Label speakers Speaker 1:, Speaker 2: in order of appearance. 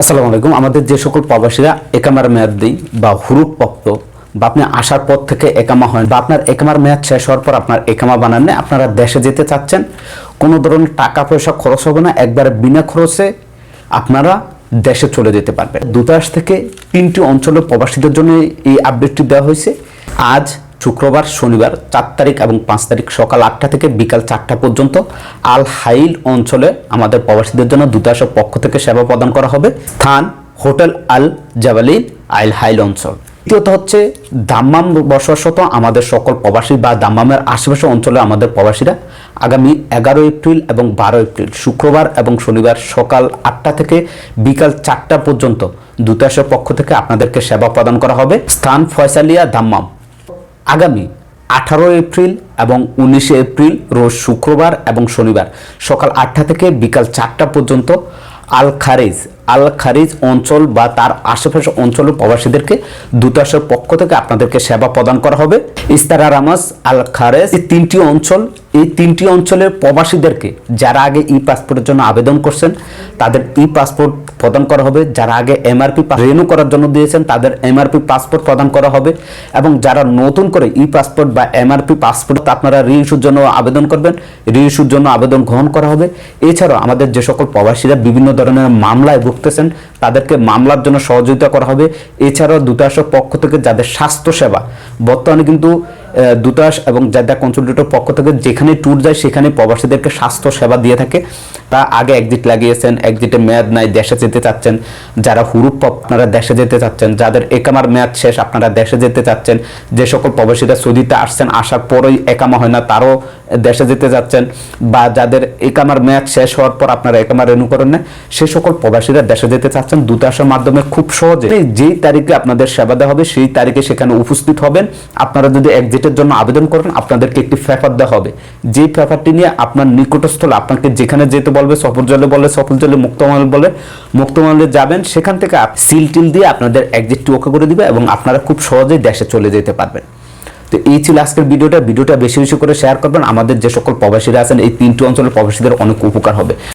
Speaker 1: আসসালামু আলাইকুম। আমাদের যে সকল প্রবাসীরা একামার মেয়াদ দিই বা হুরুপ্রাপ্ত বা আপনি আসার পর থেকে একামা হয় বা আপনার একামার মেয়াদ শেষ হওয়ার পর আপনার একামা বানান নেই, আপনারা দেশে যেতে চাচ্ছেন কোনো ধরনের টাকা পয়সা খরচ হবে না একবারে বিনা খরচে আপনারা দেশে চলে যেতে পারবেন। দূতাবাস থেকে তিনটি অঞ্চলের প্রবাসীদের জন্য এই আপডেটটি দেওয়া হয়েছে। আজ শুক্রবার, শনিবার চার তারিখ এবং পাঁচ তারিখ সকাল আটটা থেকে বিকাল চারটা পর্যন্ত আল হাইল অঞ্চলে আমাদের প্রবাসীদের জন্য দূতাবাসের পক্ষ থেকে সেবা প্রদান করা হবে। স্থান হোটেল আল জাবালিল আল হাইল অঞ্চল। দ্বিতীয়ত হচ্ছে দাম্মাম বসবাসত আমাদের সকল প্রবাসী বা দাম্মামের আশেপাশে অঞ্চলে আমাদের প্রবাসীরা আগামী এগারো এপ্রিল এবং বারো এপ্রিল, শুক্রবার এবং শনিবার সকাল আটটা থেকে বিকাল চারটা পর্যন্ত দূতাবাসের পক্ষ থেকে আপনাদেরকে সেবা প্রদান করা হবে। স্থান ফয়সালিয়া, দাম্মাম। আগামী আঠারো এপ্রিল এবং উনিশে এপ্রিল, রোজ শুক্রবার এবং শনিবার সকাল আটটা থেকে বিকাল চারটা পর্যন্ত আল খারিজ আল খারিজ অঞ্চল বা তার আশেপাশে অঞ্চলের প্রবাসীদেরকে দূতাবাসের পক্ষ থেকে আপনাদেরকে সেবা প্রদান করা হবে। ইস্তারা রামাস আল খারেজ এই তিনটি অঞ্চল, এই তিনটি অঞ্চলের প্রবাসীদেরকে যারা আগে ই পাসপোর্টের জন্য আবেদন করছেন, তাদের ই পাসপোর্ট প্রদান করা হবে। যারা আগে এমআরপি রেনু করার জন্য দিয়েছেন, তাদের এমআরপি পাসপোর্ট প্রদান করা হবে। এবং যারা নতুন করে ই পাসপোর্ট বা এমআরপি পাসপোর্ট আপনারা রি ইস্যুর জন্য আবেদন করবেন রি ইস্যুর জন্য আবেদন গ্রহণ করা হবে। এছাড়াও আমাদের যে সকল প্রবাসীরা বিভিন্ন ধরনের মামলায় ভুগতেছেন তাদেরকে মামলার জন্য সহযোগিতা করা হবে। এছাড়াও দূতাবাসের পক্ষ থেকে যাদের স্বাস্থ্যসেবা, বর্তমানে কিন্তু আহ, দূতাবাস এবং জাদা কনসুলেটের পক্ষ থেকে যেখানে ট্যুর যায় সেখানে প্রবাসীদেরকে স্বাস্থ্য সেবা দিয়ে থাকে। তা আগে একজিট লাগিয়েছেন একজিটে মেয়াদ নাই দেশে যেতে চাচ্ছেন। যারা হুরুপ আপনারা দেশে যেতে চাচ্ছেন। যাদের একামার মেয়াদ শেষ আপনারা দেশে যেতে চাচ্ছেন। যে সকল প্রবাসীরা সৌদিতে আসছেন আসার পরই একামা হয় না তারও দেশে যেতে যাচ্ছেন বা যাদের একামার মেয়াদ শেষ হওয়ার পর আপনারা একামা রেনু করেন সে সকল প্রবাসীরা দেশে যেতে চাচ্ছেন। দূতাবাসের মাধ্যমে খুব সহজে যেই তারিখে আপনাদের সেবা দেওয়া হবে সেই তারিখে সেখানে উপস্থিত হবেন। আপনারা যদি এক্সিটের জন্য আবেদন করেন আপনাদেরকে একটি ফেফার দেওয়া হবে। যেই ফেফারটি নিয়ে আপনার নিকটস্থল আপনাকে যেখানে যেতে বলবে, সফর জলে বলে সফল জলে মুক্তমহল বলে মুক্তমহলে যাবেন, সেখান থেকে সিল টিল দিয়ে আপনাদের এক্সিটটি ওকে করে দিবে এবং আপনারা খুব সহজেই দেশে চলে যেতে পারবেন। তো এই ছিল আজকের ভিডিওটা। ভিডিওটা বেশি বেশি করে শেয়ার করবেন। আমাদের যে সকল প্রবাসীরা আছেন, এই তিনটি অঞ্চলের প্রবাসীদের অনেক উপকার হবে।